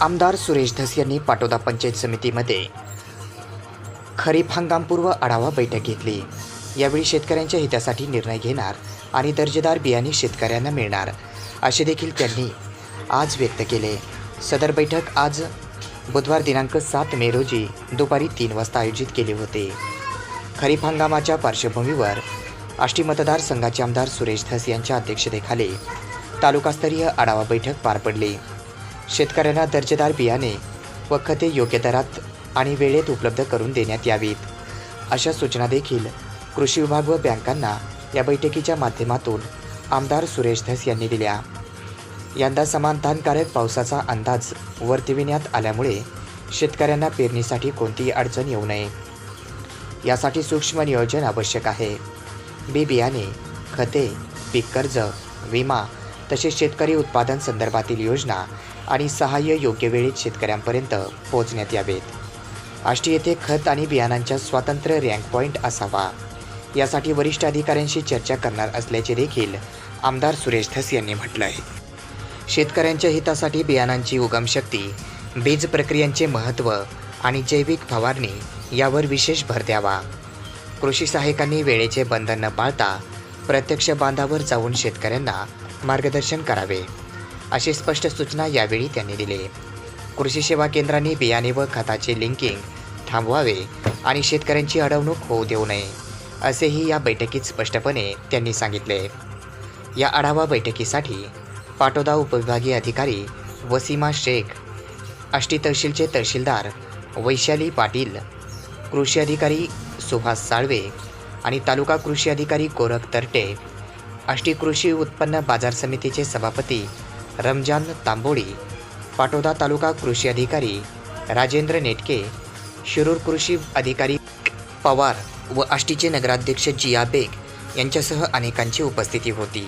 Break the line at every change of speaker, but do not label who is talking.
आमदार सुरेश धस यांनी पाटोदा पंचायत समितीमध्ये खरीप हंगामपूर्व आढावा बैठक घेतली. यावेळी शेतकऱ्यांच्या हितासाठी निर्णय घेणार आणि दर्जेदार बियाणे शेतकऱ्यांना मिळणार असे देखील त्यांनी आज व्यक्त केले. सदर बैठक आज बुधवार दिनांक सात मे रोजी दुपारी तीन वाजता आयोजित केले होते. खरीप हंगामाच्या पार्श्वभूमीवर आष्टी मतदारसंघाचे आमदार सुरेश धस यांच्या अध्यक्षतेखाली तालुकास्तरीय आढावा बैठक पार पडली. शेतकऱ्यांना दर्जेदार बियाणे व खते योग्य दरात आणि वेळेत उपलब्ध करून देण्यात यावीत. अशा सूचना देखील कृषी विभाग व बँकांना या बैठकीच्या माध्यमातून आमदार सुरेश धस यांनी दिल्या. यंदा समाधानकारक पावसाचा अंदाज वर्तविण्यात आल्यामुळे शेतकऱ्यांना पेरणीसाठी कोणतीही अडचण येऊ नये. यासाठी सूक्ष्म नियोजन आवश्यक आहे. बी बियाणे खते पीक कर्ज विमा तसेच शेतकरी उत्पादन संदर्भातील योजना आणि सहाय्य योग्य वेळेत शेतकऱ्यांपर्यंत पोहोचण्यात यावेत. आष्टी येथे खत आणि बियाणांच्या स्वातंत्र्य रँक पॉईंट असावा. यासाठी वरिष्ठ अधिकाऱ्यांशी चर्चा करणार असल्याचे देखील आमदार सुरेश धस यांनी म्हटलं आहे शेतकऱ्यांच्या हितासाठी बियाणांची उगमशक्ती बीज प्रक्रियांचे महत्त्व आणि जैविक फवारणी यावर विशेष भर द्यावा. कृषी सहाय्यकांनी वेळेचे बंधन न पाळता प्रत्यक्ष बांधावर जाऊन शेतकऱ्यांना मार्गदर्शन करावे अशी स्पष्ट सूचना यावेळी त्यांनी दिली. कृषी सेवा केंद्रांनी बियाणे व खताचे लिंकिंग थांबवावे आणि शेतकऱ्यांची अडवणूक होऊ देऊ नये असेही या बैठकीत स्पष्टपणे त्यांनी सांगितले. या आढावा बैठकीसाठी पाटोदा उपविभागीय अधिकारी वसीमा शेख आष्टी तहसीलचे तहसीलदार वैशाली पाटील कृषी अधिकारी सुभाष साळवे आणि तालुका कृषी अधिकारी गोरख तरटे आष्टी कृषी उत्पन्न बाजार समितीचे सभापती रमजान तांबोळी पाटोदा तालुका कृषी अधिकारी राजेंद्र नेटके शिरूर कृषी अधिकारी पवार व आष्टीचे नगराध्यक्ष जिया बेग यांच्यासह अनेकांची उपस्थिती होती.